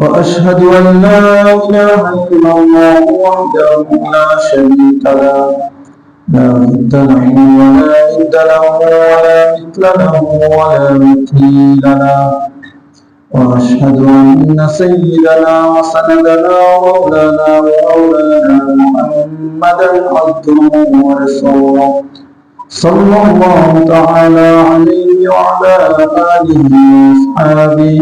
وأشهد أن لا إله إلا الله وحده لا شريك له. لا ضد له ولا ند له ولا مثل له ولا مثيل له. وأشهد أن سيدنا وسندنا ومولانا ومولانا محمدا عبده ورسوله. صلى الله تعالى عليه وعلى آله وأصحابه.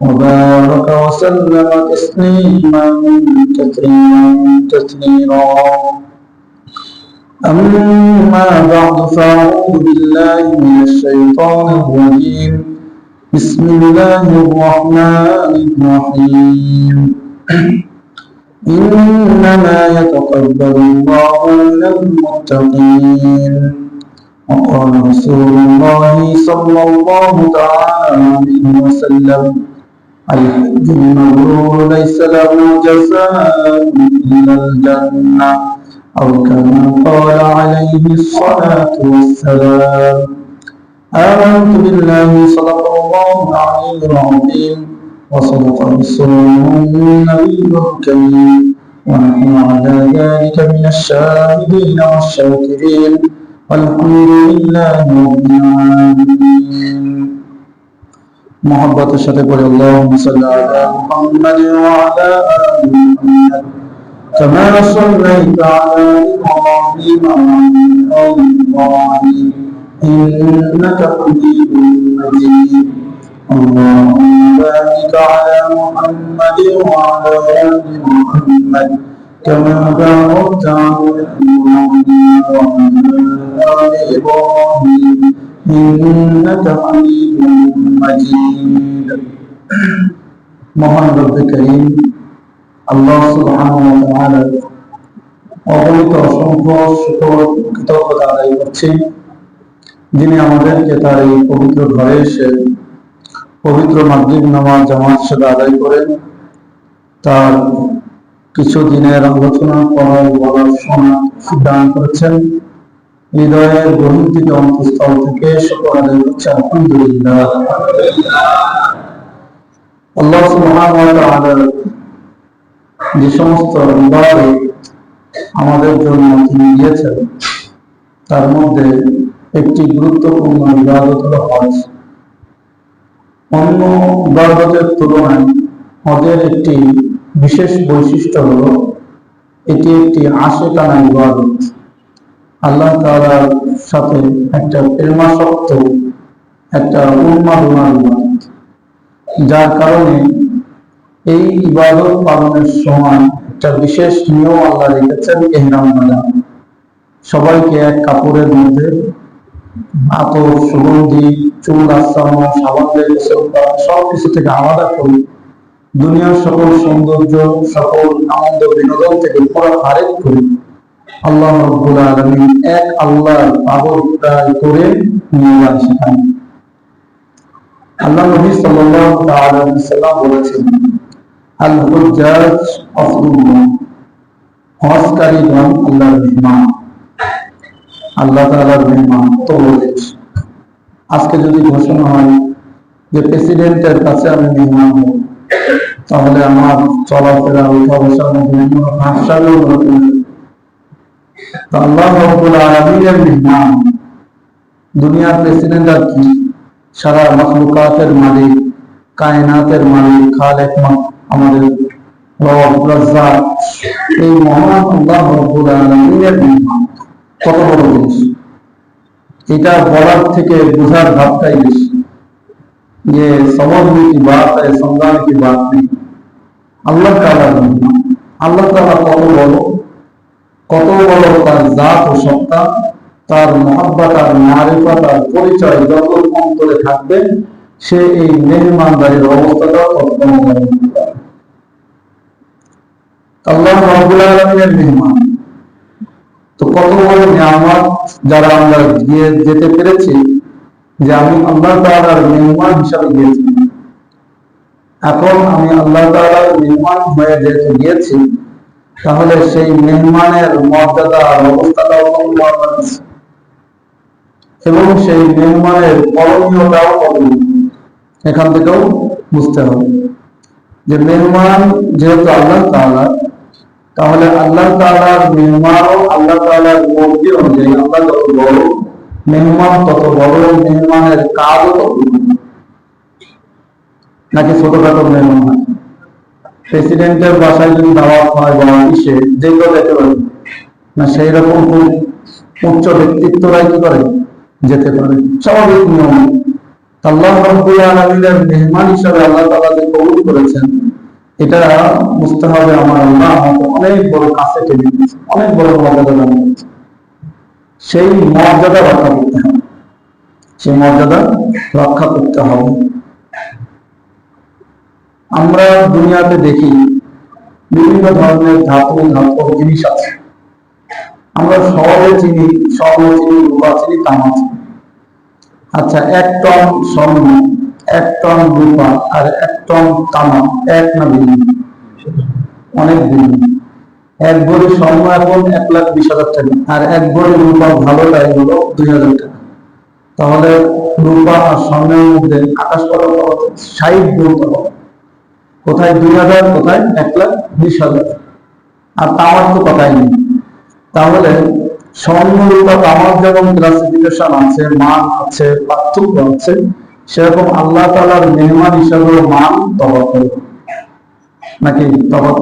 وبارك وسلم تسليما كثيرا كثيرا أما بعد فأعوذ بالله من الشيطان الرجيم. بسم الله الرحمن الرحيم. إنما يتقبل الله من المتقين. وقال رسول الله صلى الله تعالى عليه وسلم الحج المبرور ليس له جزاء إلا الجنة أو كما قال عليه الصلاة والسلام. آمنت بالله صدق الله العلي العظيم وصدق رسوله النبي الكريم. ونحن على ذلك من الشاهدين والشاكرين. والحمد لله رب العالمين. محبتের সাথে পড়ে اللهم صل على محمد وعلى كما صليت على إبراهيم انك حميد مجيد اللهم بارك على محمد وعلى آل محمد. كما باركت على إبراهيم وعلى آل إبراهيم إنك حميد مجيد মহান রব্বে করিম আল্লাহ সুবহানাহু ওয়া তাআলা অগণিত অসংখ্য শুকর কৃতজ্ঞতা আদায় করছি যিনি আমাদেরকে তার এই পবিত্র ঘরে এসে পবিত্র মাগরিব নামাজ জামাত সাথে আদায় করে তার কিছু দিনের আলোচনা করার বলার শোনা দান করেছেন হৃদয়ের গভীর থেকে অন্তঃস্থল থেকে সকল আদায় আলহামদুলিল্লাহ। আল্লাহ সুবহানাহু যে সমস্ত ইবাদত আমাদের জন্য তিনি দিয়েছেন, তার মধ্যে একটি গুরুত্বপূর্ণ ইবাদত হলো হজ। অন্য ইবাদতের তুলনায় হজের একটি বিশেষ বৈশিষ্ট্য হলো, এটি একটি আশেকানা ইবাদত আল্লাহ তাআলার সাথে একটা প্রেমাসক্ত, একটা উন্মাদনার ইবাদত যার কারণে এই ইবাদত পালনের সময় একটা বিশেষ নিয়ম আল্লাহ রেখেছেন, এহরাম বাঁধা সবাইকে এক কাপড়ের মধ্যে আতর, সুগন্ধি, চুল আসানো সাবান করা সবকিছু থেকে আলাদা করে দুনিয়ার সকল সৌন্দর্য, সকল আনন্দ, বিনোদন থেকে পুরো আরেক করে আল্লাহ এক আল্লাহর পাগল করে নিয়ে আল্লাহ নবী সাল্লাম বলেছেন, আল আফদুল্লাহ হজকারীগণ আল্লাহর আল্লাহ আজকে যদি ঘোষণা হয় যে প্রেসিডেন্টের কাছে আমি মেহমান তাহলে আমার চলাফেরা উঠা মধ্যে কোনো হাস্যারও আল্লাহ রব্বুল আলামিনের মেহমান দুনিয়ার প্রেসিডেন্ট আর কি সারা মখলুকাতের মালিক কায়নাতের মালিক খালেক আমাদের রব রাজ্জাক এই মহান আল্লাহ রব্বুল আলামিনের মেহমান কত বড় জিনিস এটা বলার থেকে বোঝার ভাবটাই বেশি যে समझने की बात है समझाने की बात नहीं আল্লাহ তাআলা আল্লাহ তাআলা কত বড় কত বড় তার জাত ও সত্তা তার মহাব্বা তার মারিফা তার পরিচয় যত অন্তরে থাকবে, সে এই মেহমানদারির অবস্থাটা তত আল্লাহ মেহমান। তো কত বড় নিয়ামত যারা আমরা গিয়ে যেতে পেরেছি যে আমি আল্লাহ তাআলার মেহমান হিসাবে গিয়েছি। এখন আমি আল্লাহ তাআলার মেহমান হয়ে যেহেতু গিয়েছি তাহলে সেই মেহমানের মর্যাদা কত এবং সেই মেহমানের করণীয়টাও এখান থেকেও বুঝতে হবে যে মেহমান যেহেতু আল্লাহ তাআলা, তাহলে আল্লাহ তাআলার মেহমানও আল্লাহ তাআলার মর্জি অনুযায়ী আল্লাহ যত বড় মেহমান, তত বড় মেহমানের কাজও তত নাকি ছোটখাটো মেহমান প্রেসিডেন্টের বাসায় যদি দাওয়াত হয় বা অফিসে যেগুলো যেতে পারে, না সেই রকম উচ্চ ব্যক্তিত্বরাই কি করে? যেতে পারে। স্বাভাবিক নিয়ম। আল্লাহ রব্বুল মেহমান আল্লাহ যে কবুল করেছেন, এটা বুঝতে হবে আমার আল্লাহ আমাকে অনেক বড় কাছে টেনে অনেক বড় মর্যাদা দান সেই মর্যাদা রক্ষা করতে হবে। সেই মর্যাদা রক্ষা করতে হবে। আমরা দুনিয়াতে দেখি বিভিন্ন ধরনের ধাতু ধাতু জিনিস আছে। আমরা সহজে চিনি স্বর্ণ চিনি রূপা চিনি তামা চিনি। আচ্ছা এক টন স্বর্ণ এক টন রূপা আর এক টন তামা এক না ভিন্ন? অনেক ভিন্ন। এক ভরি স্বর্ণ এখন এক লাখ বিশ হাজার টাকা আর এক ভরি রূপা ভালোটাই হলো দুই হাজার টাকা। তাহলে রূপা আর স্বর্ণের মধ্যে আকাশ তফাৎ, ষাট গুণ। কোথায় দুই হাজার, কোথায় এক লাখ, বিশ হাজার? আর তামার তো কথাই নেই। তাহলে স্বর্ণ রূপা তামার যেমন ক্লাসিফিকেশন আছে, মান আছে, পার্থক্য আছে, সেরকম আল্লাহ তালার মেহমান মান নাকি তফাৎ?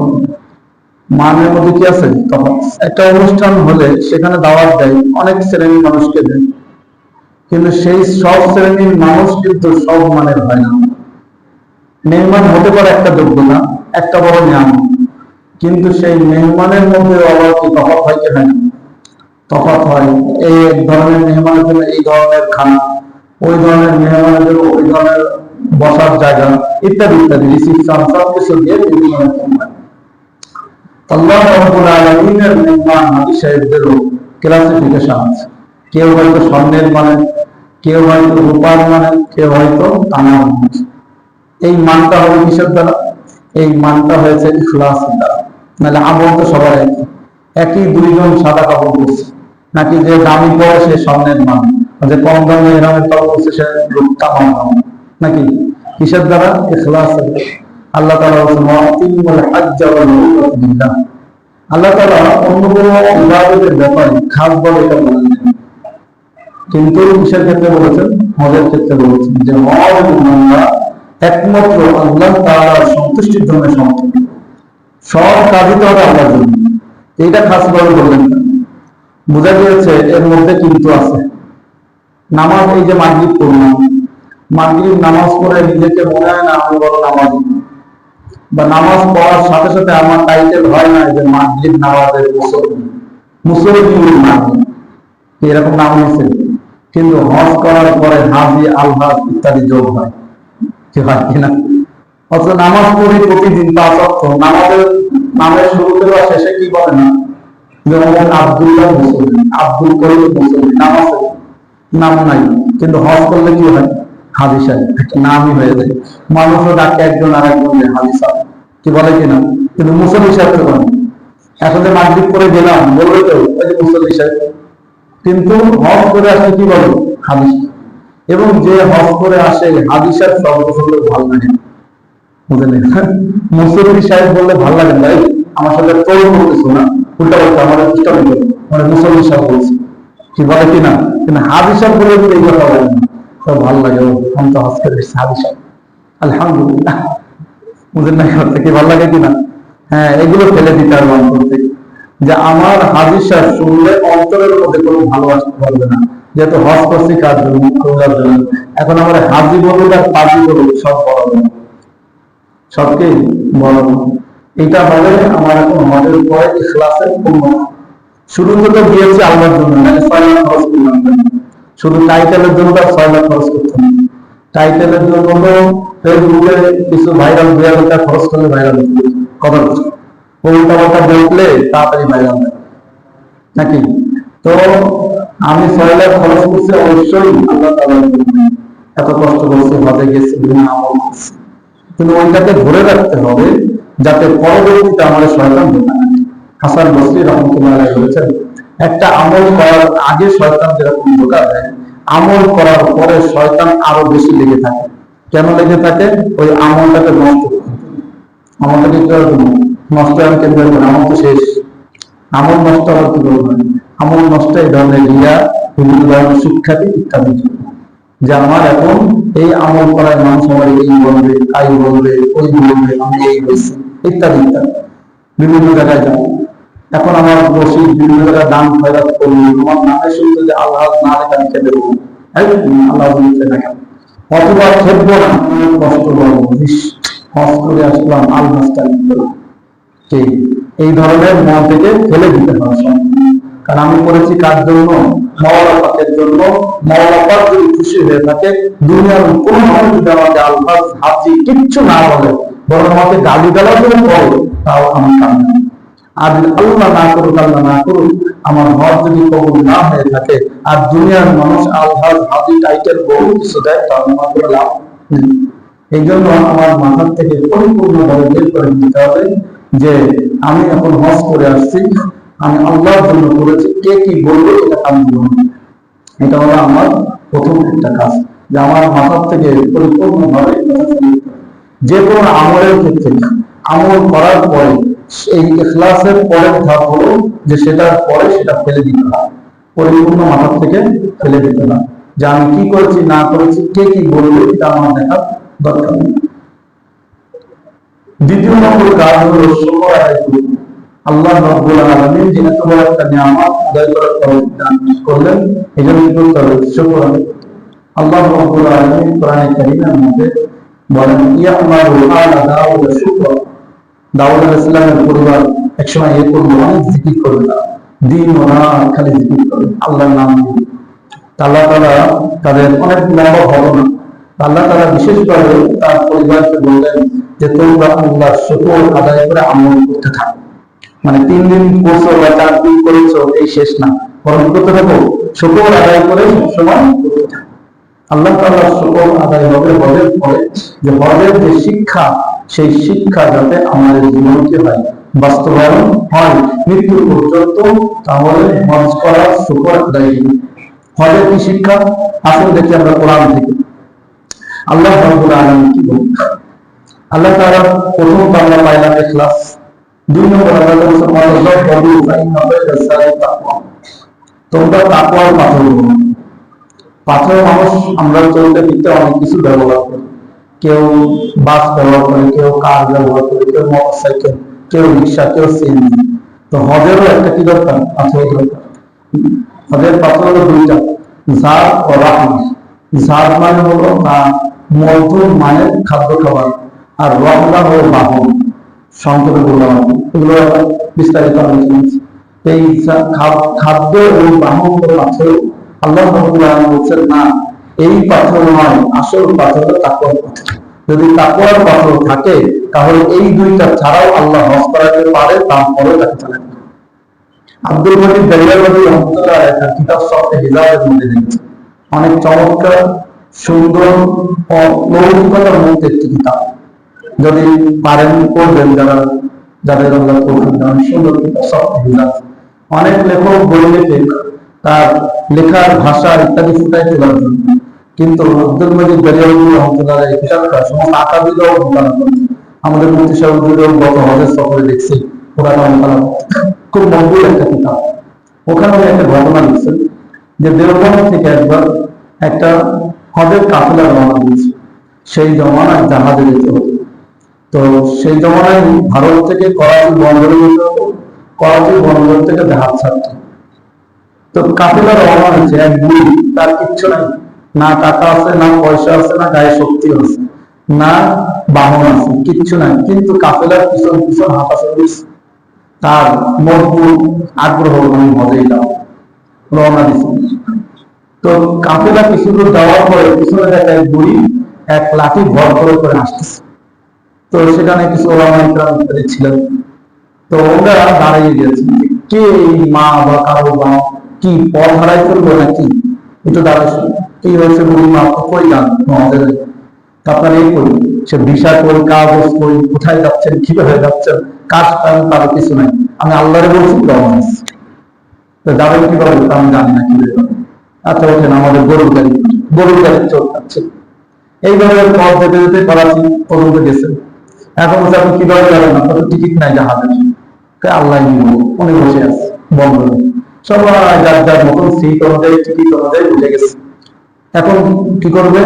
মানের মধ্যে কি আছে? তফাৎ। একটা অনুষ্ঠান হলে সেখানে দাওয়াত দেয়, অনেক শ্রেণির মানুষকে দেয়। কিন্তু সেই সব শ্রেণির মানুষ কিন্তু সব মানের হয় না মেহমান হতে পারে একটা যোগ্যতা একটা বড় নিয়ম কিন্তু সেই মেহমানের মধ্যে আবার কি তফাৎ হয় কি হয় না? তফাৎ হয় এই এক ধরনের মেহমানের জন্য এই ধরনের খানা, ওই ধরনের মেহমানের জন্য ওই ধরনের বসার জায়গা, ইত্যাদি ইত্যাদি। রিসিপশন সব কিছু দিয়ে বিভিন্ন আল্লাহ রাব্বুল আলামিনের মেহমান নবী ক্লাসিফিকেশন আছে। কেউ হয়তো স্বর্ণের মানে কেউ হয়তো রূপার মানে কেউ হয়তো তামার মানে। এই মানটা হবে কিসের দ্বারা? এই মানটা হয়েছে ইখলাস দ্বারা। নাহলে আমল তো সবার একই একই দুইজন সাদা কাপড় পরছে। নাকি যে দামি পরে সে স্বর্ণের মান যে কম দামে এরামের কাপড় পরছে সে তামার মান নাকি? কিসের দ্বারা? ইখলাস আল্লাহ তালা আল্লাহ তালা অন্য কোনো ইবাদতের ব্যাপারে খাস বলে এটা বলেন কিন্তু কিসের ক্ষেত্রে বলেছেন? হজের ক্ষেত্রে বলেছেন যে হজ একমাত্র আল্লাহ তাআলার সন্তুষ্টির জন্য সমর্থন সব কাজই তো আল্লাহর জন্য। এইটা খাস ভাবে বললেন। বোঝা গিয়েছে এর মধ্যে কিন্তু আছে। নামাজ এই যে মাগরিব পড়লাম, মাগরিব নামাজ পড়ে নিজেকে মনে হয় না আমি বড় নামাজ। বা নামাজ পড়ার সাথে সাথে আমার টাইটেল হয় না যে মাগরিব নামাজের মুসল্লি নাম এরকম নাম হয়েছে। কিন্তু হজ করার পরে হাজি, আলহাজ ইত্যাদি যোগ হয়। কি হয় কিনা? অথচ নামাজ পড়ি প্রতিদিন পাঁচ অর্থ নামাজের নামের শুরুতে বা শেষে কি বলে না? যেমন আব্দুল্লাহ মুসল্লি, আব্দুল করিম মুসল্লি নাম আছে নাম নাই, কিন্তু হজ করলে কি হয়? হাজি সাহেব একটা নামই হয়ে যায়। মানুষও ডাকে একজন আর একজন হাজি সাহেব কি বলে কিনা? কিন্তু মুসল্লি সাহেব তো। এখন মাগরিব করে গেলাম বলবে তো মুসল্লি সাহেব। কিন্তু হজ করে আসলে কি বলে? হাজি সাহেব। এবং যে হজ করে আসে হাজি সাহেব সর্বপ্রথম ভালো লাগে সাহেব বললে ভালো লাগে ভাই, আমার সাথে করতেছো না উল্টা বলতে আমার চেষ্টা করবে মানে সাহেব বলছে। কি বলে কিনা কিন্তু হাজি বলে এই কথা ভালো লাগে, ও, আমি তো হজ করে হাজি সাহেব। আলহামদুলিল্লাহ। বুঝলেন না কি ভালো লাগে কিনা হ্যাঁ এগুলো ফেলে দিতে হবে অন্তর থেকে যে আমার হাজির সাহেব শুনলে অন্তরের মধ্যে কোনো ভালোবাসা পারবে না। যেহেতু হজ করছি কাজ খোঁজার জন্য। এখন আমার হাজি বলুক আর পাজি বলুক সব বড় সবকে বড় এটা হলে আমার এখন হজের পরে ইখলাসের পূর্ণ শুরু থেকে দিয়েছি আল্লাহর জন্য মানে ছয় লাখ খরচ করলাম। শুধু টাইটেলের জন্য তার ছয় লাখ খরচ করতে হবে। টাইটেলের জন্য তো ফেসবুকে কিছু ভাইরাল দুই হাজার টাকা খরচ করলে ভাইরাল বলছে। উল্টা পাল্টা বললে তাড়াতাড়ি ভাইরাল নাকি? তো আমি ছয় খরচ করছি অবশ্যই। আল্লাহ বলবেন, এত কষ্ট করছি হজে গেছি বিভিন্ন আমল করছি। কিন্তু ওইটাকে ধরে রাখতে হবে যাতে পরবর্তীতে আমাদের শয়তান না হাসান বসরি রহমতুল্লাহ বলেছেন একটা আমল করার আগে শয়তান যেরকম ধোকা দেয় আমল করার পরে শয়তান আরও বেশি লেগে থাকে। কেন লেগে থাকে? ওই আমলটাকে নষ্ট আমলটাকে? নষ্ট আমি কেন্দ্র আমল তো শেষ। আমল নষ্ট হওয়ার কি করব? আমল নষ্ট, এই ধরনের রিয়া, বিভিন্ন ধরনের শিক্ষার্থী ইত্যাদি। যে আমার এখন এই আমল করার মানুষ আমার এই বলবে, তাই বলবে, ওই বলবে, আমি এই হয়েছি ইত্যাদি ইত্যাদি। বিভিন্ন জায়গায় যাব এখন আমার রসিদ বিভিন্ন জায়গায় দান খয়রাত করব আমার নামে শুনতে যে আল্লাহ না লেখা লিখে দেবো। এই আল্লাহ লিখে না কেন অথবা খেলব না আমি কষ্ট করব। হজ করে আসলাম আল মাস্টা ঠিক এই ধরনের মন থেকে ফেলে দিতে হবে। কারণ আমি করেছি কার জন্য? জন্য। যদি খুশি হয়ে থাকে, দুনিয়ার কোন মানুষ যদি আমাকে আলফাজ হাজি কিচ্ছু না বলে, বরং আমাকে গালি গালা বলে, তাও আমার কাম আর আল্লাহ না করুক, আল্লাহ না করুক, আমার হজ যদি কবুল না হয়ে থাকে, আর দুনিয়ার মানুষ আলফাজ হাজি টাইটেল বহু কিছু দেয় আমার লাভ এই জন্য আমার মাথার থেকে পরিপূর্ণভাবে বের করে দিতে হবে যে আমি এখন হজ করে আসছি। আমি আল্লাহর জন্য করেছি কে কি বলবে এটা আমি বলব না। এটা হলো আমার প্রথম একটা কাজ, যে আমার মাথার থেকে পরিপূর্ণভাবে। যে কোনো আমলের ক্ষেত্রে, আমল করার পরে, এই ইখলাসের পরের ধাপ হলো যে সেটার পরে সেটা ফেলে দিতে হয় পরিপূর্ণ মাথার থেকে ফেলে দিতে হয় যে আমি কি করেছি, না করেছি, কে কি বলবে এটা আমার দেখার দরকার দ্বিতীয় নম্বর কাজ হলো করা। আল্লাহ রাব্বুল আলামিন যে এত বড় একটা নিয়ামত আদায় করার তৌফিক করলেন এই জন্য কি শুকর। আল্লাহ রাব্বুল আলামিন কোরআনে কারীমের মধ্যে বলেন ইয়ামালু আলা দাউদ শুকর। দাউদ আলাইহিস সালামের পরিবার একসময় এ করবে অনেক জিকির করবে তারা। দিন ও রাত খালি জিকির করবে। আল্লাহর নাম নিয়ে। আল্লাহ তাআলা তাদের অনেক লম্বা ঘটনা আল্লাহ তাআলা বিশেষভাবে তার পরিবারকে বললেন যে, তোমরা আল্লাহর শুকর আদায় করে আমল করতে থাকো। মানে তিন দিন করছ বা চার দিন করেছ, এই শেষ না। বরং করতে থাকো, শুকর আদায় করে সবসময় আল্লাহ তাআলা শুকর আদায় হবে, হজের পরে। যে হজের যে শিক্ষা, সেই শিক্ষা যাতে আমাদের জীবনকে হয়, বাস্তবায়ন হয় মৃত্যু পর্যন্ত তাহলে হজ করার শুকর আদায়। হজের কি শিক্ষা? আসলে দেখি আমরা কোরআন থেকে। আল্লাহ রাব্বুল আলামিন কি বলেন? আল্লাহ তাআলা প্রথম বাংলা পাইলাম ইখলাস দুই নম্বর আল্লাহ বলছেন ওয়াল্লাহ বদু ফাইন্না খায়রা সালাত তাকওয়া তোমরা তাকওয়ার পাথর হও। পাথর মানুষ আমরা চলতে ফিরতে অনেক কিছু ব্যবহার করি কেউ বাস ব্যবহার করে কেউ কার ব্যবহার করে কেউ মোটরসাইকেল কেউ রিক্সা কেউ সিএনজি তো হজেরও একটা কি দরকার পাথর দরকার হজের পাথর হলো দুইটা। ঝাড় ও রাহমা ঝাড় মানে হলো আহ, মধুর মানের খাদ্য খাবার। আর রহলা হলো বাহন। সংক্ষেপে বললাম। এগুলো বিস্তারিত। এই খাদ্য বাহন পাথর, আল্লাহ বলছেন, না, এই পাথর নয়, আসল পাথর হলো তাকওয়ার পাথর যদি তাকওয়ার পাথর থাকে, তাহলে এই দুইটা ছাড়াও আল্লাহ হজ করাতে পারে তারপরে তাকে আব্দুল মজিদ একটা কিতাব সফটে হিজাবের মধ্যে অনেক চমৎকার, সুন্দর ও লৌকিকতার মধ্যে একটি কিতাব যদি পারেন, করবেন যারা, যাদের আল্লাহ তৌফিক দান সুন্দর অনেক লেখক বই লেখে, তার লেখার ভাষা ইত্যাদি ফুটাই তোলার জন্য। কিন্তু আব্দুল মজিদ দরিয়াবাদী রহমতুল্লাহ এই কিতাবটা সমস্ত আমাদের গত হজের সফরে দেখছি, ওরা খুব মজবুত একটা কিতাব। ওখানে একটা ঘটনা লিখছেন যে দেওবন্দ থেকে একবার একটা হজের কাফেলা রওনা দিয়েছে। সেই জমানায় জাহাজে যেতে হতো। তো সেই জমানায় ভারত থেকে করাচি বন্দরে করাচি বন্দর থেকে জাহাজ ছাড়তো তো কাফেলা রওনা হয়েছে, এক বুড়ি, তার কিচ্ছু নাই। না টাকা আছে, না পয়সা আছে, না গায়ে শক্তি আছে, না বাহন আছে, কিচ্ছু নাই। কিন্তু কাফেলার পিছন পিছন হাঁটা চলছে তার মজবুত আগ্রহ আমি হজেই যাও রওনা দিছে। তো কাফেলা কিছু দূর যাওয়ার পরে পিছনে দেখা এক বুড়ি এক লাঠি ভর করে করে আসতেছে। তো সেখানে কিছু ইত্যাদি ছিলেন। তো ওরা দাঁড়িয়ে গেছে কে এই মা বা কারও বা কি পথ হারাই করব নাকি? একটু দাঁড়াইছে কি হয়েছে বুড়ি মা কই আমাদের আপনার এই কই সে কই কাগজ কোথায় যাচ্ছেন, কীভাবে যাচ্ছেন, কাজ কিছু নাই। আমি আল্লাহরে বলছি রহমানিস তো আমি জানি না কীভাবে। আচ্ছা ওঠেন, আমাদের গরুর গাড়ি গরুর গাড়ি চোখ যাচ্ছে। এইভাবে পথ যেতে যেতে করাচি পর্যন্ত গেছে এখন বলছে আপনি কীভাবে যাবেন? না তো টিকিট নাই জাহাজের। আল্লাহ উনি বসে আছে, বন্ধ। সবাই যার যার মতন সিট অনুযায়ী টিকিট অনুযায়ী বুঝে গেছে। এখন কি করবে?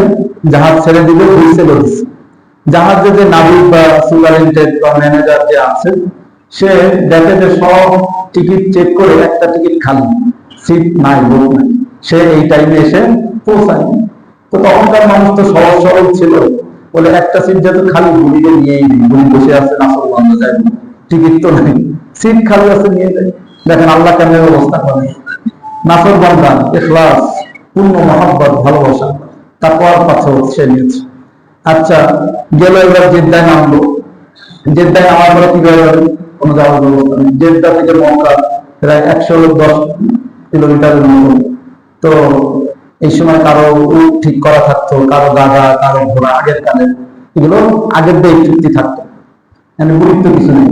জাহাজ ছেড়ে দিবে হুইসেল দিচ্ছে জাহাজে যে নাবিক বা সুপারিনটেন্ডেন্ট বা ম্যানেজার যে আছে, সে দেখে যে সব টিকিট চেক করে একটা টিকিট খালি। সিট নাই নাই। সে এই টাইমে এসে পৌঁছায়। তো তখনকার মানুষ তো সহজ সরল ছিল। বলে, একটা সিট যেহেতু খালি, গুলিকে নিয়েই দিই গুলি বসে আছে নাসল বন্ধ যায়। টিকিট তো নাই। সিট খালি আছে, নিয়ে যায়। দেখেন আল্লাহ কেমন ব্যবস্থা করে। নাসর বান্দা ইখলাস, পূর্ণ মহাব্বত, ভালোবাসা। তারপর পাথর সে নিয়েছে। আচ্ছা গেল এবার জেদ্দায় নামলো। জেদ্দায় নামার পরে কি হয়ে যাবে? কোনো যাওয়ার ব্যবস্থা নেই। জেদ্দা থেকে মক্কা প্রায় একশো দশ কিলোমিটারের মতো তো এই সময় কারও উট ঠিক করা থাকতো, কারও গাধা, কারও ঘোড়া, আগের কালে। এগুলো আগের দিয়ে চুক্তি থাকতো। মানে গুরুত্ব কিছু নেই।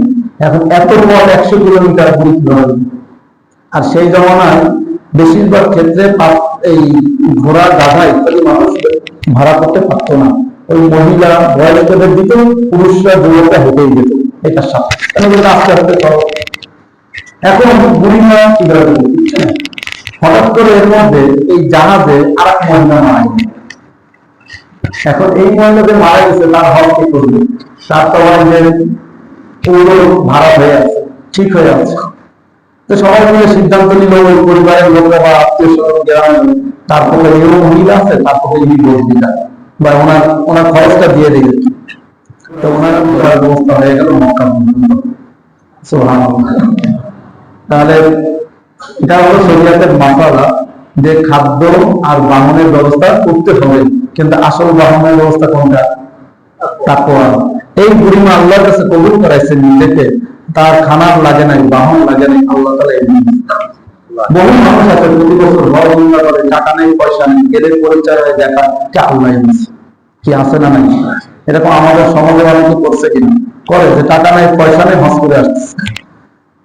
এখন এত পথ একশো কিলোমিটার গুরুত্ব আর সেই জমানায় বেশিরভাগ ক্ষেত্রে এই ঘোড়া, গাধা ইত্যাদি মানুষ ভাড়া করতে পারতো না। ওই মহিলা বয়স্কদের দিত পুরুষরা যুবকরা হেঁটেই যেত। এটার সাথে। আস্তে আস্তে এখন বুড়িমা কীভাবে করবে? হঠাৎ করে এর মধ্যে এই জাহাজে আর এক মহিলা মারা এখন এই মহিলা যে মারা গেছে, তার হক কি করবে? তার তো যে পুরো ভাড়া হয়ে আছে, ঠিক হয়ে আছে। তো সবাই মিলে সিদ্ধান্ত নিল, ওই পরিবারের লোকরা বা আত্মীয় স্বজন গ্রামে তারপরে এও মহিলা আছে তারপরে ইনি বসবিটা বা ওনার ওনার খরচটা দিয়ে দিল তো ওনার ব্যবস্থা হয়ে গেল মক্কা পর্যন্ত তাহলে এটা হলো শরীয়তের মাসালা যে খাদ্য আর বাহনের ব্যবস্থা করতে হবে। কিন্তু আসল বাহনের ব্যবস্থা কোনটা? তাকওয়া এই বুড়িমা আল্লাহর কাছে কবুল করাইছেন নিজেকে। তার খানার লাগে নাই, বাহন লাগে নাই, আল্লাহ তালা এমনি বহু মানুষ আছে প্রতি বছর ঘর বন্ধা করে, টাকা নেই, পয়সা নেই, এদের পরিচয় হয়ে দেখা, কে আল্লাহ কি আছে না নাই? এরকম আমাদের সমাজে অনেকে করছে কিনা? করে যে টাকা নেই, পয়সা নেই হস করে আসছে।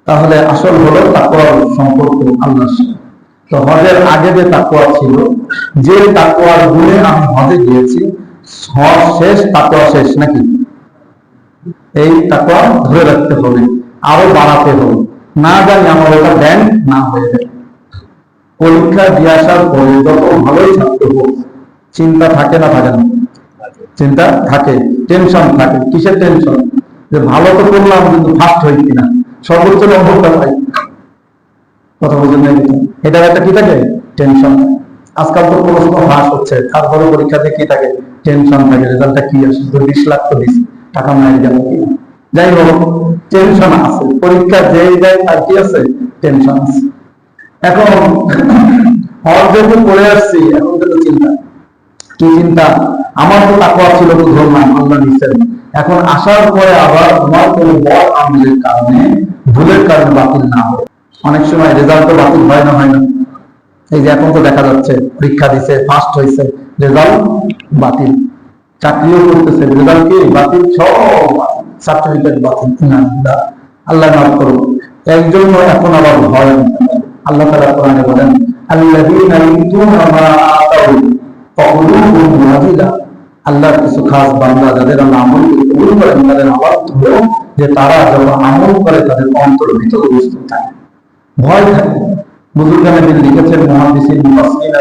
তাহলে আসল হলো তাকুয়ার সম্পর্ক আল্লাহর সাথে। তো হজের আগে যে তাকুয়া ছিল, যে তাকুয়ার গুণে আমি হজে গিয়েছি হজ শেষ তাকুয়া শেষ নাকি? এই তাকুয়া ধরে রাখতে হবে, আরও বাড়াতে হবে। না জানি আমার ওটা ব্যাংক না হয়ে যায়। পরীক্ষা দিয়ে আসার পরে যত ভালোই ছাত্র হোক, চিন্তা থাকে না থাকে না। চিন্তা থাকে টেনশন থাকে, কিসের টেনশন যে ভালো তো করলাম, কিন্তু ফার্স্ট হই কিনা? সর্বোচ্চ পাই কথা একটা কি থাকে? টেনশন আজকাল তো প্রশ্ন ফাঁস হচ্ছে। তারপরে পরীক্ষাতে কি থাকে? টেনশন থাকে। রেজাল্টটা কি আসে? তো বিশ লাখ তো দিস টাকা যাব কিনা যাই হোক টেনশন আছে। পরীক্ষা যেই যায় তার কি আছে? টেনশন আছে। এখন, হল যেহেতু পড়ে আসছি, এখন কিন্তু চিন্তা। কি চিন্তা? আমার তো তাকওয়া ছিল তো ধরলাম আল্লাহ নিচ্ছেন এখন আসার পরে আবার তোমার কোনো বড় আমলের কারণে ভুলের কারণে বাতিল না হয়। অনেক সময় রেজাল্ট বাতিল হয় না হয় না। এই যে এখন তো দেখা যাচ্ছে, পরীক্ষা দিছে ফার্স্ট হয়েছে রেজাল্ট বাতিল। চাকরিও করতেছে রেজাল্ট কি? বাতিল, সব সার্টিফিকেট বাতিল। আল্লাহ মাফ করুন এর জন্য এখন আবার ভয় আল্লাহ তাআলা কোরআনে বলেন, আল্লাযীনা আল্লাহর কিছু খাস বান্দা যাদের আল্লাহ আমল কবুল করেন তাদের আওয়াজ যে তারা যখন আমল করে তাদের অন্তর ভিতরে বস্তু থাকে। ভয় থাকে। লিখেছেন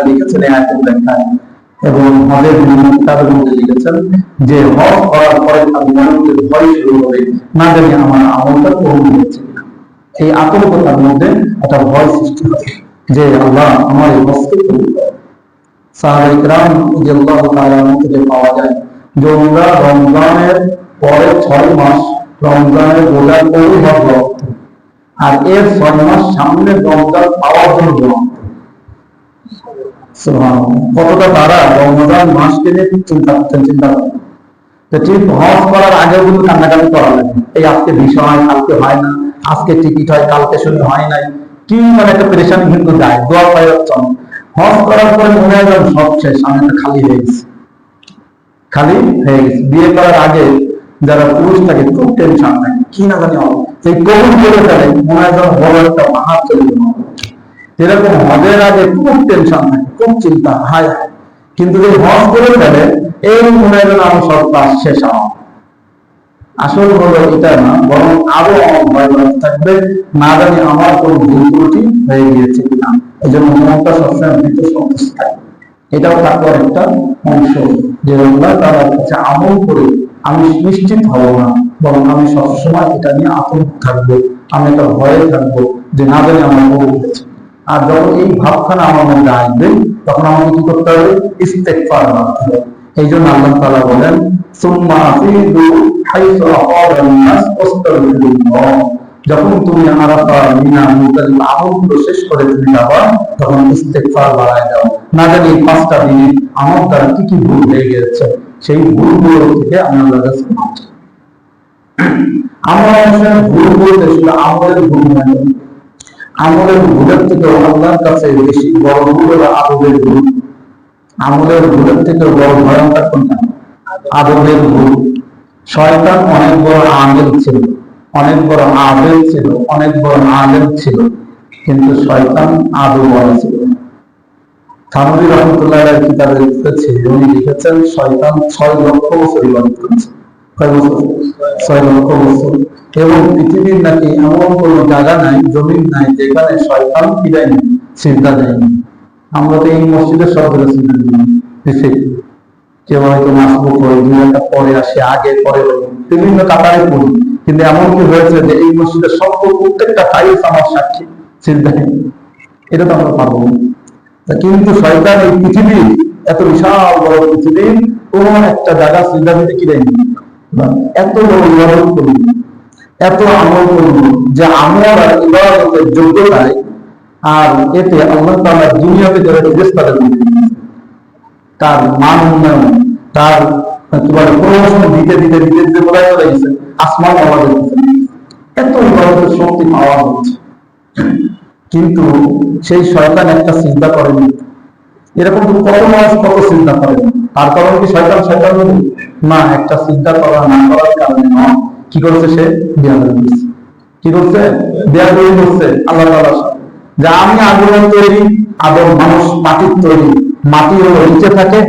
লিখেছেন এবং হজের মধ্যে লিখেছেন যে, হজ করার পরে তার ভয় শুরু হবে, না জানি আমার আমলটা হয়েছে। এই আতঙ্কতার মধ্যে একটা ভয় সৃষ্টি হবে যে, আল্লাহ আমার এই হজকে কবুল করো সাহাবা ইকরাম রাদিয়াল্লাহু তাআলা থেকে পাওয়া যায় রমজানের পরে মাস রমজানের পরে হজ আর এর মাস সামনে রমজান কতটা তারা রমজান মাসকে নিয়ে চিন্তা করতেন, চিন্তা ঠিক হজ করার আগে কিন্তু কান্নাকাটি করা লাগে। এই আজকে বিষয় কালকে হয় না, আজকে টিকিট হয়, কালকে শুনে হয় নাই। কি মানে একটা পরেশানি কিন্তু যায় দোয়া হচ্ছে না। হজ করার পরে মনে হয় সব শেষ, আমি খালি হয়ে গেছি। খালি হয়ে বিয়ে করার আগে যারা পুরুষ থাকে, খুব টেনশন থাকে কি না জানি কবুল করে ফেলে, মনে হয় যেন বড় একটা চলে এরকম হজের আগে খুব টেনশন থাকে, খুব চিন্তা, হায়। কিন্তু যদি হজ করে ফেলে, এই মনে হয় যেন আমি সব কাজ শেষ আমার আসল হলো এটা না, বরং আরও আমার ভয় থাকবে। না জানি আমার কোন ভুল ত্রুটি হয়ে গিয়েছে কিনা। এই জন্য সবসময় সন্তুষ্ট থাকে এটাও তারপর একটা অংশ যে আল্লাহ তারা কাছে আমল করে, আমি নিশ্চিত হব না, বরং আমি সবসময় এটা নিয়ে আতঙ্ক থাকব, আমি একটা ভয়ে থাকব যে না জানি আমার ভুল হয়েছে। আর যখন এই ভাবখানা আমার মধ্যে আসবে, তখন আমাকে কি করতে হবে? ইস্তেকফার মারতে হবে। এই জন্য আল্লাহ তাআলা বলেন, সুম্মা আফিদু হাইসু আফাদান নাস যখন তুমি আরাফা মিনা মুজদালিফা আমলগুলো শেষ করে তুমি যাবা তখন ইস্তেগফার বাড়ায় দাও। না জানি পাঁচটা দিনে আমার দ্বারা কি কি ভুল হয়ে গেছে সেই ভুলগুলো থেকে আমি কাছে চাই। আমরা আসলে ভুল বলতে ভুল ভুলের থেকে আল্লাহর কাছে বেশি বড় ভুল হলো আদবের ভুল। আমলের ভুলের থেকে বড় ভয়ঙ্কর কোনটা আদবের ভুল। শয়তান অনেক বড় আমেল ছিল। অনেক বড় আবেল ছিল, অনেক বড় আলেম ছিল, কিন্তু শয়তান আদব বড় ছিল থানবী রহমতুল্লাহ কিতাবে লিখেছে, উনি লিখেছেন, শয়তান ছয় লক্ষ বছর করেছে। ছয় লক্ষ বছর। এবং পৃথিবীর নাকি এমন কোন জায়গা নাই, জমিন নাই, যেখানে শয়তান কি চিন্তা দেয়নি আমরা তো এই মসজিদের ধরে চিন্তা কেউ হয়তো মাসবুক দুই একটা পরে আসে, আগে, পরে বিভিন্ন কাতারে পড়ি। কিন্তু এমন কি হয়েছে যে এই মসজিদের সব প্রত্যেকটা টাইলস আমার সাক্ষী নেই এটা তো আমরা পারব না। কিন্তু শয়তান এই পৃথিবী, এত বিশাল বড় পৃথিবীর কোন একটা জায়গা চিন্তা দিতে কি দেয়নি? এত বড় ইবাদত করি, এত আমল করব যে আমরা ইবাদতের যোগ্যতায় আর এতে আল্লাহ তাআলা দুনিয়াতে যারা ফেরেশতাদের মধ্যে, তার মান উন্নয়ন, তার তোমার প্রমোশন দিতে দিতে দিতে দিতে চলে আসমান আমাদের দিতে। এত ইবাদতের শক্তি পাওয়া হচ্ছে। কিন্তু সেই শয়তান একটা চিন্তা করেনি। এরকম তো কত মানুষ কত চিন্তা করে। তার কারণে কি শয়তান শয়তান? না, একটা চিন্তা করা, না করার কারণে নয়। কি করেছে সে? বিয়াদ কি করছে? বিয়াদ করছে আল্লাহ তাআলা যে আমি আগুনের তৈরি আদম মানুষ মাটির তৈরি। মাটি হলো নিচে থাকে।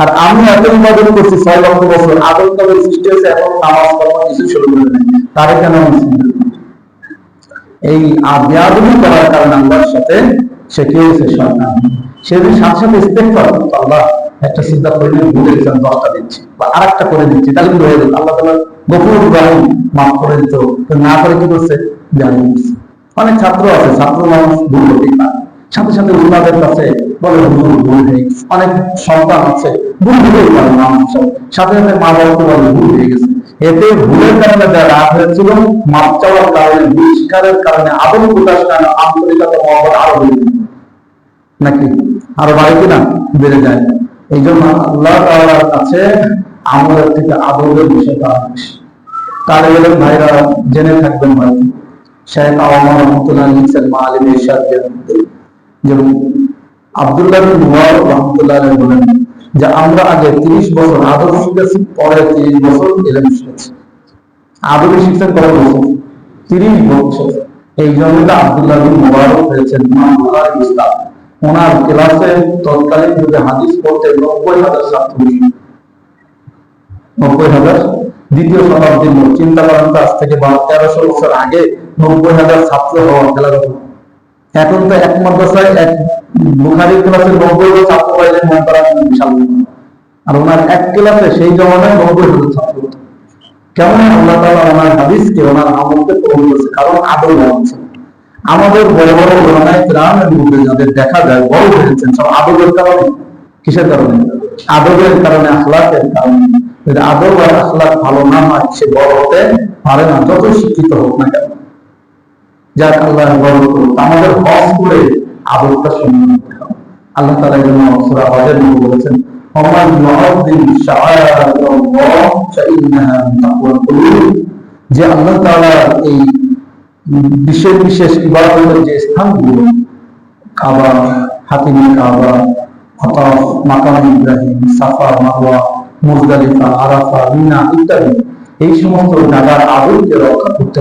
আর আমি এত ইবাদত করছি ছয় লক্ষ বছর আদম সৃষ্টি হয়েছে এখন নামাজ পড়া কিছু শুরু করে নেই। তারে কেন করি? এই আবিয়াদবি করার কারণে আল্লাহর সাথে সে কি হয়েছে? শয়তান সেদিন সাথে সাথে ইস্তেগফার করতো, আল্লাহ একটা করে নিয়ে ভুলে গেছেন দশটা দিচ্ছি। বা আর একটা করে দিচ্ছি তাহলে কিন্তু হয়ে যেত আল্লাহ তালা গফুর রাহিম মাফ করে দিত না করে কি করছে? জ্ঞান দিচ্ছে। অনেক ছাত্র আছে, ছাত্র মানুষ ভুল হতেই পারে। সাথে সাথে উন্মাদের কাছে বলে হুজুর, ভুল হয়ে অনেক সন্তান আছে, ভুল হতেই পারে মানুষ সাথে সাথে মা বাবাকে বলে ভুল হয়ে গেছে। এতে ভুলের কারণে যা রাগ হয়েছিল, মাপ চাওয়ার কারণে বহিষ্কারের কারণে, আদম প্রকাশ কারণে আন্তরিকতা মহব্বত আরও বেড়ে। নাকি? আরও বাড়ে কিনা? বেড়ে যায়। এই জন্য আল্লাহ তাআলার কাছে আমাদের থেকে আদরের বিষয়টা বেশি। তার এলেন ভাইরা, জেনে থাকবেন হয়তো 30 বছর আদব শিখেছি, পরে 30 বছর এলেম শিখেছি। আদবে শিখছেন কত বছর? 30 বছর। এই জন্য আব্দুল্লাহ বিন মুবারক ওনার ক্লাসে তৎকালীন যুগে হাদিস পড়তে নব্বই হাজার ছাত্র। নব্বই হাজার? দ্বিতীয় শতাব্দীর লোক চিন্তা করেন তো আজ থেকে বারো, তেরোশো বছর আগে নব্বই হাজার ছাত্র হওয়া কথা এখন তো এক মাদ্রাসায় এক বুখারি ক্লাসে নব্বই ছাত্র পাইলে মন করা বিশাল আর ওনার এক ক্লাসে সেই জমানায় নব্বই হাজার ছাত্র। কেমন আল্লাহ তাআলা ওনার হাদিসকে, ওনার আমলকে কবুল করেছে, কারণ আদর আছে আমাদের বড় বড় ওলামায়ে কেরামের মধ্যে যাদের দেখা যায়, বড় হয়েছেন। সব আদবের কারণে, কিসের কারণে? আদবের কারণে, আখলাকের কারণে। যদি আখলাক ভালো না হয়, সে বড় হতে পারে না যত শিক্ষিত হোক না কেন। আল্লাহ করুক। আমাদের করে আদরটা সম্মান আল্লাহ তালা এই জন্য সুরা হজের মধ্যে বলেছেন যে আল্লাহ এই বিশেষ বিশেষ ইবাদতের যে স্থানগুলো, কাবা, হাতিমি কাবা হতাফ Maqam Ibrahim, Safa Marwa Muzdalifah Arafah Mina ইত্যাদি। এই সমস্ত জায়গার আদরকে রক্ষা করতে